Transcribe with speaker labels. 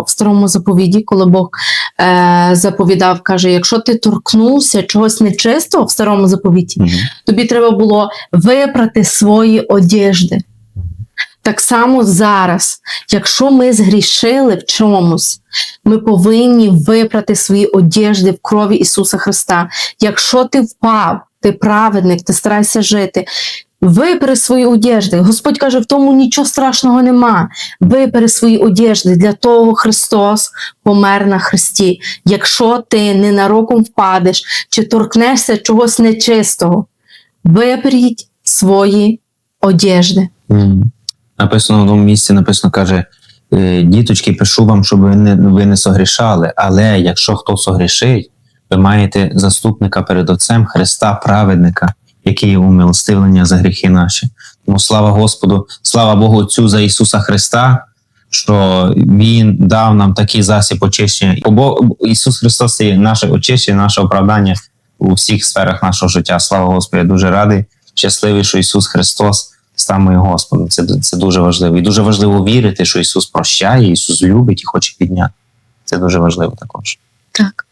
Speaker 1: що в старому заповіді, коли Бог е, заповідав, каже: якщо ти торкнувся чогось нечистого в старому заповіті,
Speaker 2: Мгм.
Speaker 1: тобі треба було випрати свої одежди. Так само зараз, якщо ми згрішили в чомусь, ми повинні випрати свої одежди в крові Ісуса Христа. Якщо ти впав, ти праведник, ти старайся жити. Випери свої одежди. Господь каже, в тому нічого страшного нема. Випери свої одежди. Для того Христос помер на Христі. Якщо ти ненароком впадеш чи торкнешся чогось нечистого, виперіть свої одежди.
Speaker 2: Написано в одному місці, написано, каже, е, діточки, пишу вам, щоб ви не, ви не согрішали, але якщо хто согрішить, ви маєте заступника перед Отцем Христа, праведника, який є умилостивлення за гріхи наші. Тому слава Господу, слава Богу Отцю за Ісуса Христа, що Він дав нам такий засіб очищення. Бо Ісус Христос є наше очищення, наше оправдання у всіх сферах нашого життя. Слава Господу, я дуже радий, щасливий, що Ісус Христос став моїм Господом. Це, це дуже важливо. І дуже важливо вірити, що Ісус прощає, Ісус любить і хоче підняти. Це дуже важливо також.
Speaker 1: Так.